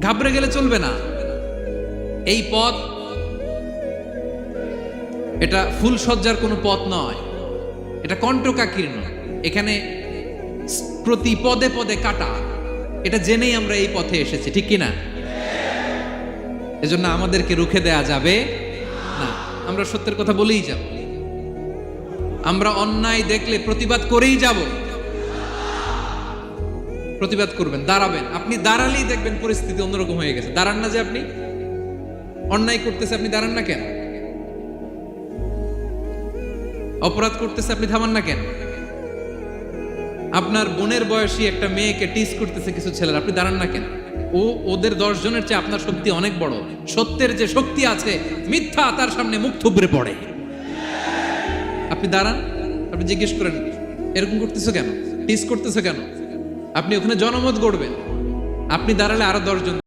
ঘাবড়ে গেলে চলবে না। এই পথ, এটা ফুল সজ্জার কোনো পথ নয়। এটা কণ্টকাকীর্ণ। এখানে প্রতি পদে পদে কাটা। এটা জেনেই আমরা এই পথে এসেছি, ঠিক কিনা? এজন্য আমাদেরকে রুখে দেয়া যাবে না। আমরা সত্যের কথা বলেই যাব। আমরা অন্যায় দেখলে প্রতিবাদ করেই যাব। প্রতিবাদ করবেন, দাঁড়াবেন। আপনি দাঁড়ালেই দেখবেন পরিস্থিতি অন্যরকম হয়ে গেছে। দাঁড়ান না যে আপনি অন্যায় করতেছে, আপনি দাঁড়ান না কেন? অপরাধ করতেছে, আপনি থামান না কেন? আপনার বোনের বয়সী একটা মেয়েকে টিস করতেছে কিছু ছেলেরা, আপনি দাঁড়ান না কেন? ও, ওদের দশ জনের চেয়ে আপনার শক্তি অনেক বড়। সত্যের যে শক্তি আছে, মিথ্যা তার সামনে মুখ থুবড়ে পড়ে। আপনি দাঁড়ান, আপনি জিজ্ঞেস করেন, এরকম করতেছো কেন? টিস করতেছো কেন? আপনি ওখানে জনমত গড়বেন। আপনি দাঁড়ালে আরও দশজন